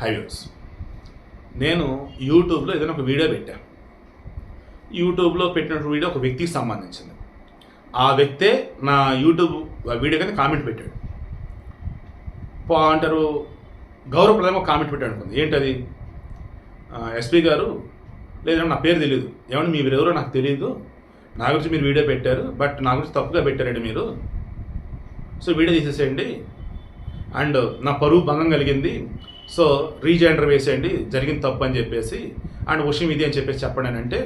Highways. నేను యూట్యూబ్లో ఏదైనా ఒక వీడియో పెట్టాను యూట్యూబ్లో పెట్టిన వీడియో ఒక వ్యక్తికి సంబంధించింది. ఆ వ్యక్తే నా యూట్యూబ్ వీడియో కింద కామెంట్ పెట్టాడు. అంటారు గౌరవప్రదంగా ఒక కామెంట్ పెట్టాడు అనుకుంది. ఏంటది? ఎస్పీ గారు లేదా నా పేరు తెలియదు ఏమన్నా మీరు ఎవరో నాకు తెలియదు నా గురించి మీరు వీడియో పెట్టారు బట్ నా గురించి తప్పుగా పెట్టారండి మీరు. సో వీడియో తీసేసేయండి. అండ్ నా పరువు భంగం కలిగింది. సో రీజెండర్ వేసేయండి జరిగింది తప్పు అని చెప్పేసి అండ్ విషయం ఇది అని చెప్పేసి చెప్పండి అని అంటే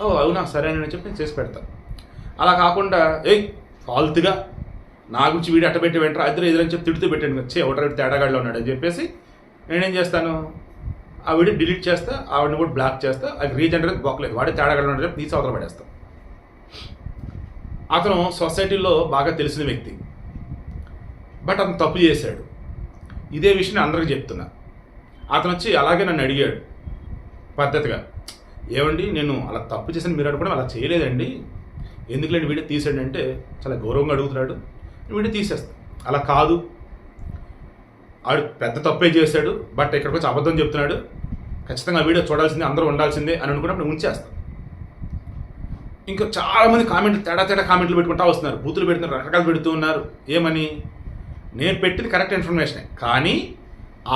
ఓ అవునా సరే అని చెప్పి నేను చేసి పెడతాను అలా కాకుండా ఏయ్ ఫాల్తుగా నా గురించి వీడియో అట్ట పెట్టి వెంటరా ఇద్దరు ఎదురని చెప్పి తిడుతూ పెట్టండి. వచ్చి ఒకటి తేడాగాడిలో ఉన్నాడు అని చెప్పేసి నేనేం చేస్తాను? ఆ వీడియో డిలీట్ చేస్తా ఆవిడని కూడా బ్లాక్ చేస్తా అది రీజెండర్ బొక్కలేదు వాడే తేడాగాడిలో ఉన్నాడు చెప్పి తీసి అవతల పడేస్తాం. అతను సొసైటీలో బాగా తెలిసిన వ్యక్తి. బట్ అతను తప్పు చేశాడు. ఇదే విషయం అందరికీ చెప్తున్నా. అతను వచ్చి అలాగే నన్ను అడిగాడు పద్ధతిగా. ఏమండి నేను అలా తప్పు చేసిన మీరు అడగడం అలా చేయలేదండి. ఎందుకులేండి వీడియో తీసాడు అంటే చాలా గౌరవంగా అడుగుతున్నాడు. వీడియో తీసేస్తా. అలా కాదు. ఆడు పెద్ద తప్పే చేశాడు బట్ ఇక్కడికి వచ్చి అబద్ధం చెప్తున్నాడు. ఖచ్చితంగా వీడియో చూడాల్సిందే అందరూ ఉండాల్సిందే అని అనుకున్నప్పుడు ఉంచేస్తాను ఇంకా చాలామంది కామెంట్లు తేడా తేడా కామెంట్లు పెట్టుకుంటా వస్తున్నారు. బూతులు పెడుతున్నారు రకరకాలు పెడుతూ ఉన్నారు. ఏమని? నేను పెట్టింది కరెక్ట్ ఇన్ఫర్మేషనే. కానీ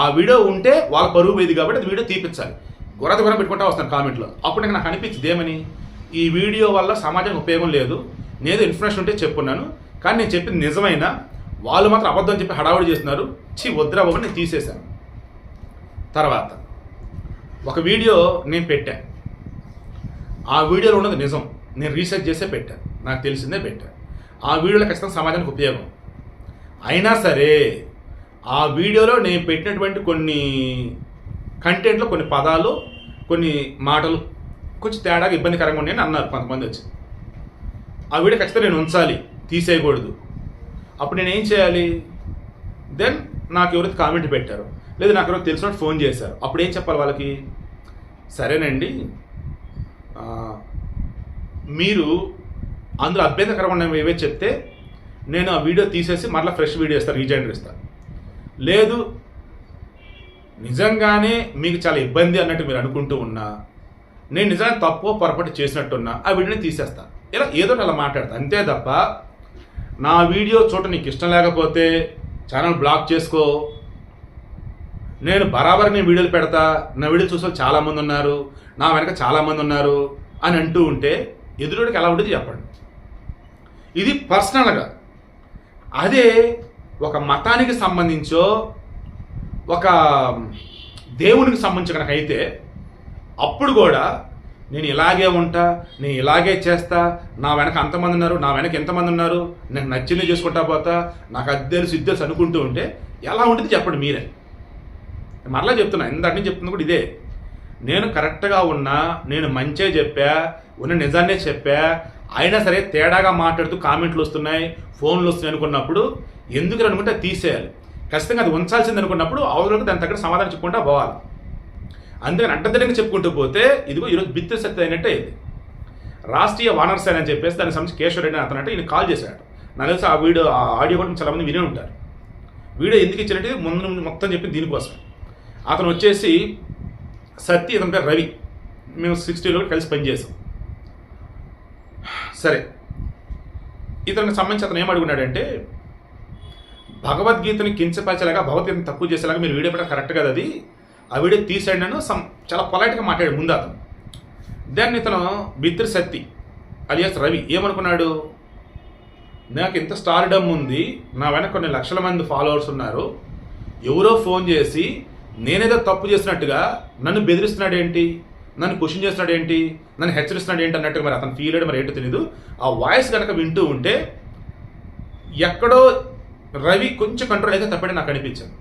ఆ వీడియో ఉంటే వాళ్ళ బరువు పోయింది కాబట్టి అది వీడియో తీపించాలి గొర్రెత గొర్రె పెట్టుకుంటా వస్తాను కామెంట్లో. అప్పుడు నాకు అనిపించింది ఏమని? ఈ వీడియో వల్ల సమాజానికి ఉపయోగం లేదు. నేను ఇన్ఫర్మేషన్ ఉంటే చెప్పున్నాను. కానీ నేను చెప్పింది నిజమైనా వాళ్ళు మాత్రం అబద్ధం చెప్పి హడావుడి చేస్తున్నారు. చి వద్దురా బాబు నేను తీసేశాను. తర్వాత ఒక వీడియో నేను పెట్టాను ఆ వీడియోలో ఉన్నది నిజం. నేను రీసెర్చ్ చేసే పెట్టాను నాకు తెలిసిందే పెట్టాను ఆ వీడియోలో ఖచ్చితంగా సమాజానికి ఉపయోగం. అయినా సరే ఆ వీడియోలో నేను పెట్టినటువంటి కొన్ని కంటెంట్లో కొన్ని పదాలు కొన్ని మాటలు కొంచెం తేడాగా ఇబ్బందికరంగా ఉన్నాయని అన్నారు కొంతమంది వచ్చి. ఆ వీడియో ఖచ్చితంగా నేను ఉంచాలి తీసేయకూడదు. అప్పుడు నేను ఏం చేయాలి? దెన్ నాకు ఎవరైతే కామెంట్ పెట్టారు లేదా నాకు ఎవరైతే తెలిసిన ఫోన్ చేశారు అప్పుడు ఏం చెప్పాలి వాళ్ళకి? సరేనండి మీరు అందులో అభ్యంతరకరంగా ఉన్నవి ఏవే చెప్తే నేను ఆ వీడియో తీసేసి మరలా ఫ్రెష్ వీడియో ఇస్తాను రీజెండర్ ఇస్తాను లేదు. నిజంగానే మీకు చాలా ఇబ్బంది అన్నట్టు మీరు అనుకుంటూ ఉన్నా నేను నిజంగా తప్పు పొరపాటు చేసినట్టున్నా ఆ వీడియోని తీసేస్తా. ఇలా ఏదో అలా మాట్లాడతా. అంతే తప్ప నా వీడియో చూడ నీకు ఇష్టం లేకపోతే ఛానల్ బ్లాక్ చేసుకో. నేను బరాబర్ నేను వీడియోలు పెడతా. నా వీడియో చూసే చాలామంది ఉన్నారు. నా వెనక చాలామంది ఉన్నారు అని అంటూ ఉంటే ఎదురుడికి ఎలా ఉంటుంది చెప్పండి. ఇది పర్సనల్గా. అదే ఒక మతానికి సంబంధించో ఒక దేవునికి సంబంధించి కనుక అయితే అప్పుడు కూడా నేను ఇలాగే ఉంటా నేను ఇలాగే చేస్తా నా వెనక అంతమంది ఉన్నారు నా వెనక ఎంతమంది ఉన్నారు నాకు నచ్చింది చేసుకుంటా పోతా నాకు అది తెలుసు ఇది తెలుసు అనుకుంటూ ఉంటే ఎలా ఉంటుంది చెప్పండి మీరే. మరలా చెప్తున్నా ఇందాక నుంచి చెప్తుంది కూడా ఇదే. నేను కరెక్ట్గా ఉన్నా నేను మంచే చెప్పా ఉన్న నిజాన్నే చెప్పా అయినా సరే తేడాగా మాట్లాడుతూ కామెంట్లు వస్తున్నాయి ఫోన్లు వస్తున్నాయి అనుకున్నప్పుడు ఎందుకు అనుకుంటే అది తీసేయాలి. ఖచ్చితంగా అది ఉంచాల్సింది అనుకున్నప్పుడు అవతలకు దాని తగ్గ సమాధానం చెప్పుకుంటా పోవాలి. అందుకని అడ్డదిడ్డంగా చెప్పుకుంటూ పోతే ఇదిగో ఈరోజు బిత్తు శక్తి అయినట్టే ఇది. రాష్ట్రీయ వానర్ సేన అని చెప్పేసి దానికి సంబంధించి కేశవ రెడ్డి అని అతను అంటే ఈయన కాల్ చేశాడు. నాకు తెలిసి ఆ వీడియో ఆ ఆడియో కూడా చాలామంది వినే ఉంటారు. వీడియో ఎందుకు ఇచ్చినట్టు ముందు మొత్తం చెప్పింది దీనికోసం అతను వచ్చేసి సత్య ఇతని పేరు రవి. మేము సిక్స్టీలో కలిసి పనిచేసాం. సరే. ఇతనికి సంబంధించి అతను ఏమడుగున్నాడంటే భగవద్గీతని కించపరిచేలాగా భగవద్గీతను తక్కువ చేసేలాగా మీరు వీడియో పెట్టడం కరెక్ట్ కదా అది? ఆ వీడియో తీసాడు నన్ను సమ్ చాలా పొలైట్గా మాట్లాడాడు ముందు అతను. దాన్ని ఇతను బిత్రి సత్తి అలియాస్ రవి ఏమనుకున్నాడు? నాకు ఇంత స్టార్డమ్ ఉంది నా వెనక కొన్ని లక్షల మంది ఫాలోవర్స్ ఉన్నారు ఎవరో ఫోన్ చేసి నేనేదో తప్పు చేసినట్టుగా నన్ను బెదిరిస్తున్నాడు ఏంటి నన్ను క్వశ్చన్ చేస్తున్నాడు ఏంటి నన్ను హెచ్చరిస్తున్నాడు ఏంటి అన్నట్టు మరి అతను ఫీల్ అయ్యడం మరి ఏంటో తెలియదు ఆ వాయిస్ కనుక వింటూ ఉంటే ఎక్కడో రవి కొంచెం కంట్రోల్ అయితే తప్పటి నాకు అనిపించింది.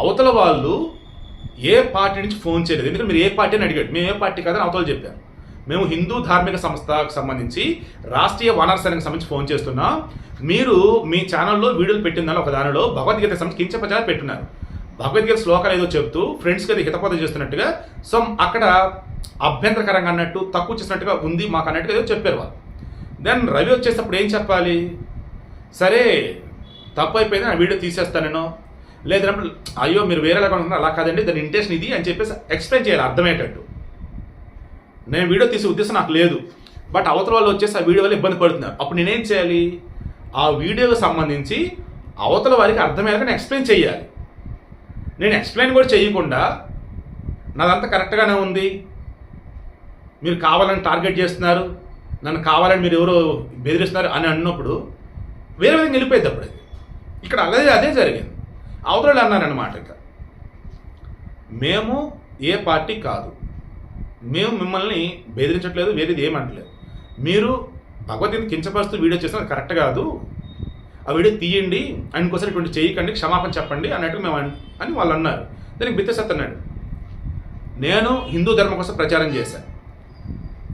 అవతల వాళ్ళు ఏ పార్టీ నుంచి ఫోన్ చేయలేదు. ఎందుకంటే మీరు ఏ పార్టీ అని అడిగాడు మేము ఏ పార్టీ కాదని అవతల చెప్పాను మేము హిందూ ధార్మిక సంస్థకు సంబంధించి రాష్ట్రీయ వానర సేనకు సంబంధించి ఫోన్ చేస్తున్నాం. మీరు మీ ఛానల్లో వీడియోలు పెట్టిందని ఒక దానిలో భగవద్గీత సంబంధించి కించపచారు పెట్టున్నారు. భగవద్గీత శ్లోకాలు ఏదో చెప్తూ ఫ్రెండ్స్కి అది హితపోత చేస్తున్నట్టుగా సో అక్కడ అభ్యంతరకరంగా అన్నట్టు తక్కువ చేసినట్టుగా ఉంది మాకు అన్నట్టుగా ఏదో చెప్పారు వాళ్ళు. దెన్ రవి వచ్చేటప్పుడు ఏం చెప్పాలి? సరే తప్పు అయిపోయింది నా వీడియో తీసేస్తాను నేను లేదన్నప్పుడు అయ్యో మీరు వేరేలా అనుకుంటున్నారు అలా కాదండి దాని ఇంటెన్షన్ ఇది అని చెప్పేసి ఎక్స్ప్లెయిన్ చేయాలి అర్థమయ్యేటట్టు. నేను వీడియో తీసే ఉద్దేశం నాకు లేదు. బట్ అవతల వాళ్ళు వచ్చేసి ఆ వీడియో వల్ల ఇబ్బంది పడుతున్నారు. అప్పుడు నేనేం చేయాలి? ఆ వీడియోకి సంబంధించి అవతల వారికి అర్థమయ్యేలాగా ఎక్స్ప్లెయిన్ చేయాలి. నేను ఎక్స్ప్లెయిన్ కూడా చేయకుండా నాదంతా కరెక్ట్గానే ఉంది. మీరు కావాలని టార్గెట్ చేస్తున్నారు. నన్ను కావాలని మీరు ఎవరో బెదిరిస్తున్నారు అని అన్నప్పుడు వేరే విధంగా వెళ్ళిపోయింది అప్పుడు అది. ఇక్కడ అదే అదే జరిగింది. అవతల వాళ్ళు అన్నారన్నమాట ఇక. మేము ఏ పార్టీ కాదు. మేము మిమ్మల్ని బెదిరించట్లేదు వేరేది ఏమంటలేదు మీరు భగవద్గీత కించపరుస్తూ వీడియో చేసిన కరెక్ట్ కాదు. ఆ వీడియో తీయండి ఆయన కోసం ఇటువంటి చేయకండి క్షమాపణ చెప్పండి అన్నట్టు మేము అని వాళ్ళు అన్నారు. దానికి బిత్తసత్ అన్నాడు. నేను హిందూ ధర్మం కోసం ప్రచారం చేశాను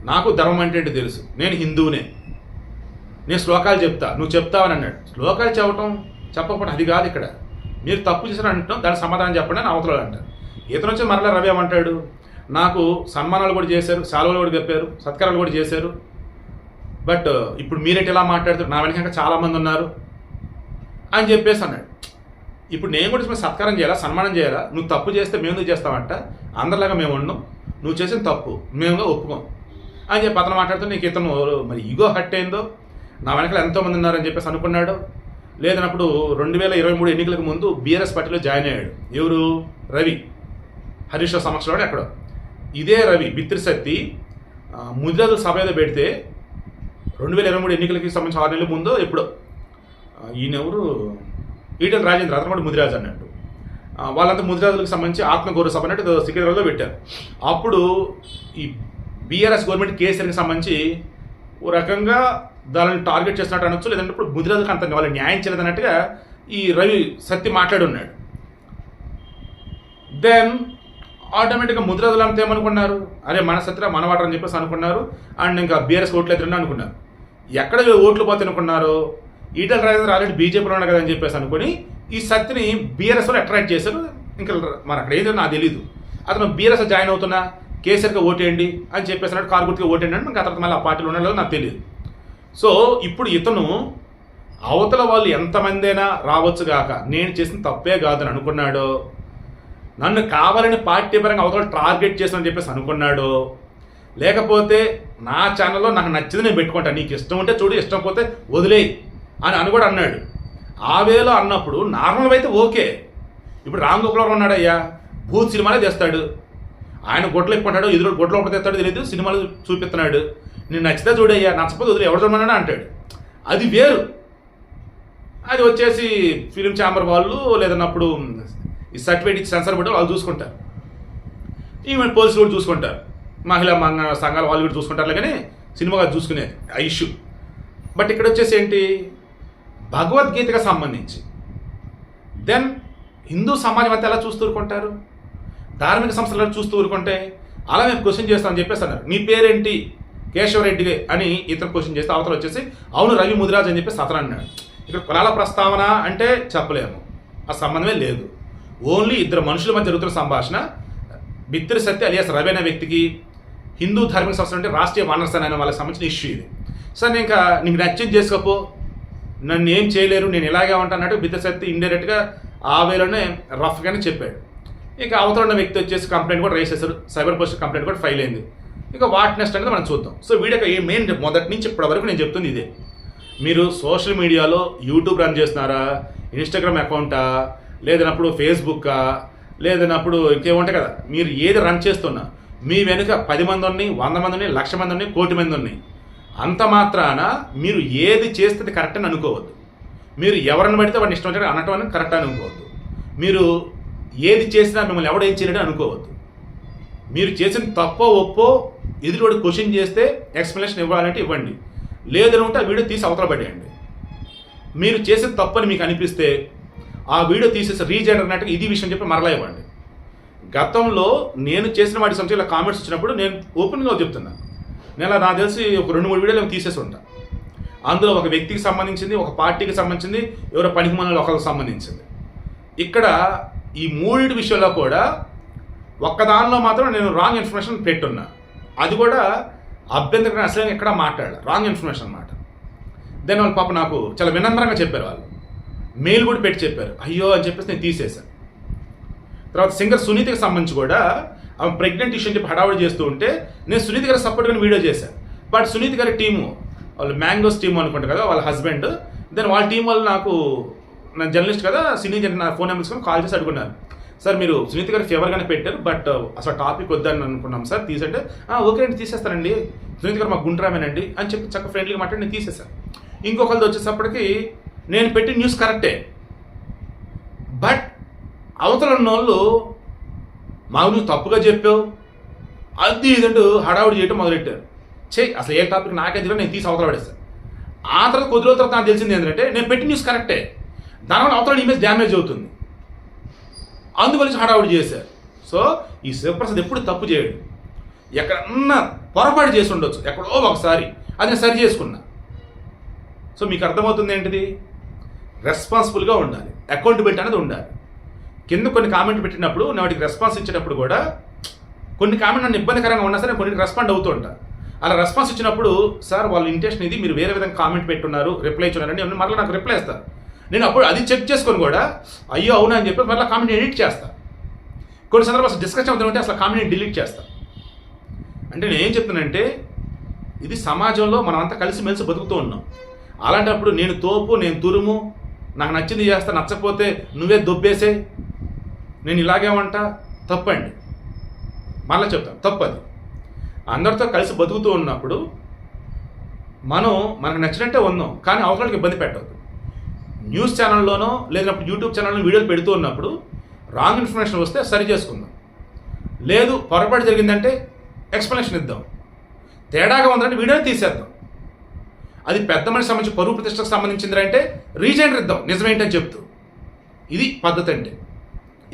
నాకు ధర్మం అంటే తెలుసు. నేను హిందువునే. నేను శ్లోకాలు చెప్తా. నువ్వు చెప్తావని అన్నాడు. శ్లోకాలు చెప్పటం చెప్పకపోవడం అది కాదు ఇక్కడ. మీరు తప్పు చేసిన అంటాం దానికి సమాధానం చెప్పండి అని అవతల అంటారు. ఇతను వచ్చి మరలా రవి ఏమంటాడు? నాకు సన్మానాలు కూడా చేశారు సాలువలు కూడా చెప్పారు సత్కారాలు కూడా చేశారు. బట్ ఇప్పుడు మీరేంటి ఎలా మాట్లాడుతారు నా వెనక చాలామంది ఉన్నారు. అని చెప్పేసి అన్నాడు. ఇప్పుడు నేను కూడా సత్కారం చేయాలా? సన్మానం చేయాలా? నువ్వు తప్పు చేస్తే మేము ఎందుకు చేస్తామంట అందరిలాగా మేము ఉండం. నువ్వు చేసిన తప్పు. మేముగా ఒప్పుకోం. అని చెప్పి అతను మాట్లాడుతూ నీకు ఇతను మరి ఇగో హట్ అయిందో నా వెనకాల ఎంతోమంది ఉన్నారని చెప్పేసి అనుకున్నాడు. లేదన్నప్పుడు రెండు వేల ఇరవై మూడు ఎన్నికలకు ముందు బీఆర్ఎస్ పార్టీలో జాయిన్ అయ్యాడు. ఎవరు? రవి. హరీష్ రావు సమక్షంలో అక్కడ. ఇదే రవి బిత్రి శక్తి ముదిరాజు సభ ఏదో పెడితే రెండు వేల ఇరవై మూడు ఎన్నికలకి సంబంధించి ఆరు నెలల ముందో ఎప్పుడో ఈయనెవరు? ఈటల రాజేంద్ర అతను కూడా ముదిరాజు అన్నట్టు వాళ్ళంతా ముదిరాజులకు సంబంధించి ఆత్మగౌరవ సభ అన్నట్టు సికింద్రాబాద్లో పెట్టారు. అప్పుడు ఈ బీఆర్ఎస్ గవర్నమెంట్ కేసీఆర్కి సంబంధించి ఓ రకంగా దానిని టార్గెట్ చేస్తున్నట్టు అనొచ్చు లేదంటే ఇప్పుడు ముదిరాజులకు అంత వాళ్ళు న్యాయం చేయలేదన్నట్టుగా ఈ రవి సత్య మాట్లాడి ఉన్నాడు దెన్ ఆటోమేటిక్గా ముదిరాజులు అంతా ఏమనుకున్నారు? అరే మన సత్ర మన వాటర్ అని చెప్పేసి అనుకున్నారు. అండ్ ఇంకా బీఆర్ఎస్ ఓట్లు ఎదురని అనుకున్నారు. ఎక్కడ ఓట్లు పోతే అనుకున్నారు ఈటల రాజేంద్ర ఆల్రెడీ బీజేపీలో ఉన్నాడు కదా అని చెప్పేసి అనుకుని ఈ సత్యని బీఆర్ఎస్లో అట్రాక్ట్ చేశారు. ఇంకా మన అక్కడ ఏదో నాకు తెలియదు అతను బీఆర్ఎస్ జాయిన్ అవుతున్నా కేసీఆర్గా ఓటేయండి అని చెప్పేసి అన్నాడు ఓటేయండి అంటే ఇంకా తర్వాత మళ్ళీ ఆ పార్టీలో ఉన్నాడో నాకు తెలియదు సో ఇప్పుడు ఇతను అవతల వాళ్ళు ఎంతమందైనా రావచ్చు గాక నేను చేసిన తప్పే కాదని అనుకున్నాడో నన్ను కావాలని పార్టీ పరంగా అవతల టార్గెట్ చేసానని చెప్పేసి అనుకున్నాడో లేకపోతే నా ఛానల్లో నాకు నచ్చింది నేను పెట్టుకుంటాను నీకు ఇష్టం ఉంటే చూడు ఇష్టం పోతే వదిలేయి. అని అని కూడా అన్నాడు. ఆ వేలో అన్నప్పుడు నార్మల్ అయితే ఓకే. ఇప్పుడు రామ్ గోపాల్ ఉన్నాడయ్యా భూత్ సినిమాలే తెస్తాడు. ఆయన గొడ్లు ఎక్కుంటాడు ఎదురు గొడ్లు ఒకటి తెస్తాడు తెలియదు సినిమాలు చూపిస్తున్నాడు. నేను నచ్చితే చూడయ్యా నచ్చపోతే వదిలే ఎవరు చూడమన్నాడు అంటాడు. అది వేరు. అది వచ్చేసి ఫిలిం ఛాంబర్ వాళ్ళు లేదన్నప్పుడు ఈ సర్టిఫికేట్ ఇచ్చి సెన్సర్ పెట్టి వాళ్ళు చూసుకుంటారు. ఈవెన్ పోలీసులు కూడా చూసుకుంటారు. మహిళా మంగ సంఘాలు వాళ్ళు కూడా చూసుకుంటారు కానీ సినిమా చూసుకునే చూసుకునేది ఆ ఇష్యూ. బట్ ఇక్కడ వచ్చేసి ఏంటి? భగవద్గీతకు సంబంధించి. దెన్ హిందూ సమాజం అంతా ఎలా చూస్తూ ఊరుకుంటారు? ధార్మిక సంస్థలు ఎలా చూస్తూ ఊరుకుంటే అలా మేము క్వశ్చన్ చేస్తామని చెప్పేసి అన్నారు. నీ పేరేంటి? కేశవరెడ్డి అని ఇతను క్వశ్చన్ చేస్తే అవతల వచ్చేసి అవును రవి ముదిరాజ్ అని చెప్పేసి అతను అన్నాడు. ఇక్కడ కులాల ప్రస్తావన అంటే చెప్పలేము. ఆ సంబంధమే లేదు. ఓన్లీ ఇద్దరు మనుషుల మధ్య జరుగుతున్న సంభాషణ బిత్తిరి సత్య అలియాస్ రవి అనే వ్యక్తికి హిందూ ధార్మిక సంస్థ అంటే రాష్ట్రీయ వానర అనే వాళ్ళకి సంబంధించిన ఇష్యూ ఇది. సార్ నేను ఇంకా నీకు నచ్చింది చేసుకోపో. నన్ను ఏం చేయలేరు నేను ఇలాగే ఉంటానంటే బిద్దశక్తి ఇండైరెక్ట్గా ఆ వేలోనే రఫ్గానే చెప్పాడు. ఇంకా అవతల ఉన్న వ్యక్తి వచ్చేసి కంప్లైంట్ కూడా రైస్ చేశారు. సైబర్ పోస్ట్ కంప్లైంట్ కూడా ఫైల్ అయింది. ఇంకా వాట్ నెక్స్ట్ అనేది మనం చూద్దాం. సో వీడియో ఏ మెయిన్ మొదటి నుంచి ఇప్పటి వరకు నేను చెప్తుంది ఇదే. మీరు సోషల్ మీడియాలో యూట్యూబ్ రన్ చేస్తున్నారా? ఇన్స్టాగ్రామ్ అకౌంటా లేదన్నప్పుడు ఫేస్బుక్కా లేదన్నప్పుడు ఇంకేముంటాయి కదా? మీరు ఏది రన్ చేస్తున్నా? మీ వెనుక పది మంది ఉన్నాయి వంద మంది ఉన్నాయి లక్ష మంది ఉన్నాయి కోటి మంది ఉన్నాయి. అంత మాత్రాన మీరు ఏది చేస్తే కరెక్ట్ అని అనుకోవద్దు. మీరు ఎవరిని పడితే వాడిని ఇష్టం వచ్చినట్టు అనటం అని కరెక్ట్ అనుకోవద్దు. మీరు ఏది చేసినా మిమ్మల్ని ఎవడు ఏం చేయలేడు అనుకోవద్దు. మీరు చేసిన తప్పో ఒప్పో ఎదుటివాడు క్వశ్చన్ చేస్తే ఎక్స్ప్లెనేషన్ ఇవ్వాలంటే ఇవ్వండి. లేదని ఉంటే ఆ వీడియో తీసి అవతల పడేయండి. మీరు చేసిన తప్పని మీకు అనిపిస్తే ఆ వీడియో తీసేసి రీజెండర్ అన్నట్టుగా ఇది విషయం చెప్పి మరలా ఇవ్వండి. గతంలో నేను చేసిన వాటి సంబంధించి ఇలా కామెంట్స్ వచ్చినప్పుడు నేను ఓపెన్గా చెప్తున్నాను. నేను నాకు తెలిసి ఒక రెండు మూడు వీడియోలు తీసేసి ఉంటా. అందులో ఒక వ్యక్తికి సంబంధించింది ఒక పార్టీకి సంబంధించింది ఎవరో పనికి మనలో ఒకరికి సంబంధించింది. ఇక్కడ ఈ మూడింటి విషయంలో కూడా ఒక్కదానిలో మాత్రం నేను రాంగ్ ఇన్ఫర్మేషన్ పెట్టున్నా. అది కూడా అభ్యంతరం అసలు ఎక్కడ మాట్లాడాలి. రాంగ్ ఇన్ఫర్మేషన్ అన్నమాట. దెన్ వాళ్ళు పాప నాకు చాలా వినమ్రంగా చెప్పారు వాళ్ళు. మెయిల్ కూడా పెట్టి చెప్పారు. అయ్యో అని చెప్పేసి నేను తీసేశాను తర్వాత సింగర్ సునీతకి సంబంధించి కూడా ఆమె ప్రెగ్నెంట్ ఇష్యూ అని చెప్పి హడావుడి చేస్తూ ఉంటే నేను సునీత్ గారి సపోర్ట్గా వీడియో చేశాను బట్ సునీత్ గారి టీము వాళ్ళు మ్యాంగోస్ టీము అనుకుంటారు కదా వాళ్ళ హస్బెండ్ దెన్ వాళ్ళ టీం వాళ్ళు నాకు నా జర్నలిస్ట్ కదా సినీ జర్న నా ఫోన్ నెంబర్స్ కాల్ చేసి అడుగున్నాను సార్ మీరు సునీత్ గారి ఫేవర్గానే పెట్టారు బట్ అసలు టాపిక్ వద్దని అనుకున్నాం సార్ తీసంటే ఓకే అండి తీసేస్తానండి. సునీత్ గారు మాకు గుంటరామేనండి అని చెప్పి చక్క ఫ్రెండ్లీగా మాట్లాడి నేను తీసేశాను ఇంకొకరిది వచ్చేసప్పటికి నేను పెట్టిన న్యూస్ కరెక్టే బట్ అవతల ఉన్న వాళ్ళు మాకు నువ్వు తప్పుగా చెప్పావు. అది ఇదంటూ హడావుడి చేయటం మొదలెట్టారు. చే అసలు ఏ టాపిక్ నాకే తెలియదు నేను తీసి అవతల పడేస్తాను ఆ తర్వాత కొద్ది రోజుల తర్వాత నాకు తెలిసింది ఏంటంటే నేను పెట్టి న్యూస్ కరెక్టే దానివల్ల అవతల ఇమేజ్ డ్యామేజ్ అవుతుంది. అందువల్ల హడావుడి చేశారు. సో ఈ శివప్రసాద్ ఎప్పుడు తప్పు చేయడు. ఎక్కడన్నా పొరపాటు చేసి ఉండొచ్చు. ఎక్కడో ఒకసారి. అది నేను సరి చేసుకున్నా. సో మీకు అర్థమవుతుంది ఏంటిది? రెస్పాన్సిబుల్గా ఉండాలి. అకౌంటబిలిటీ అనేది ఉండాలి. కింద కొన్ని కామెంట్ పెట్టినప్పుడు నేను వాడికి రెస్పాన్స్ ఇచ్చినప్పుడు కూడా కొన్ని కామెంట్ నన్ను ఇబ్బందికరంగా ఉన్నా సరే కొన్ని రెస్పాండ్ అవుతూ ఉంటా. అలా రెస్పాన్స్ ఇచ్చినప్పుడు సార్ వాళ్ళ ఇంటెన్షన్ ఇది మీరు వేరే విధంగా కామెంట్ పెట్టున్నారు రిప్లై ఇచ్చున్నారని నేను మళ్ళీ నాకు రిప్లై ఇస్తాను నేను అప్పుడు అది చెక్ చేసుకొని కూడా అయ్యో అవునా అని చెప్పి మళ్ళీ కామెంట్ ఎడిట్ చేస్తా. కొన్ని సందర్భాలు డిస్కషన్ అవుతుంటే అసలు కామెంట్ డిలీట్ చేస్తాను అంటే నేను ఏం చెప్తున్నానంటే ఇది సమాజంలో మనమంతా కలిసిమెలిసి బతుకుతూ ఉన్నాం. అలాంటప్పుడు నేను తోపు నేను తురుము నాకు నచ్చింది చేస్తా నచ్చకపోతే నువ్వే దొబ్బేసే నేను ఇలాగేమంట తప్పండి. మళ్ళీ చెప్తాను. తప్పది. అందరితో కలిసి బతుకుతూ ఉన్నప్పుడు మనం మనకు నచ్చినట్టే ఉన్నాం కానీ అవసరానికి ఇబ్బంది పెట్టద్దు. న్యూస్ ఛానల్లోనో లేదంటే యూట్యూబ్ ఛానల్లో వీడియోలు పెడుతూ ఉన్నప్పుడు రాంగ్ ఇన్ఫర్మేషన్ వస్తే సరి చేసుకుందాం. లేదు పొరపాటు జరిగిందంటే ఎక్స్ప్లెనేషన్ ఇద్దాం. తేడాగా ఉందంటే వీడియోని తీసేద్దాం. అది పెద్ద మనిషి సంబంధించి పరువు ప్రతిష్టకు సంబంధించింది అంటే రీజైండర్ ఇద్దాం. నిజమేంటని చెప్తూ. ఇది పద్ధతి అంటే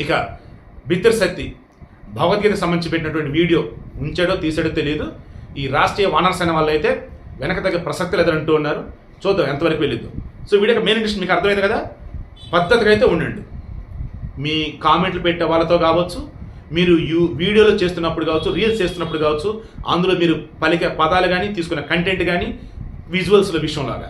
ఇక బిత్తర్ శక్తి భగవద్గీత సంబంధించి పెట్టినటువంటి వీడియో ఉంచాడో తీసాడో తెలియదు ఈ రాష్ట్రీయ వానర సేన వాళ్ళు అయితే వెనక తగ్గ ప్రసక్తి లేదని అంటూ ఉన్నారు. చూద్దాం ఎంతవరకు వెళ్ళిద్దు సో వీడియో మెయిన్ ఇంట్రెస్ట్ మీకు అర్థమైంది కదా? పద్ధతిగా అయితే ఉండండి. మీ కామెంట్లు పెట్టే వాళ్ళతో కావచ్చు మీరు యూ వీడియోలు చేస్తున్నప్పుడు కావచ్చు రీల్స్ చేస్తున్నప్పుడు కావచ్చు అందులో మీరు పలికే పదాలు కానీ తీసుకున్న కంటెంట్ కానీ విజువల్స్ల విషయంలాగా.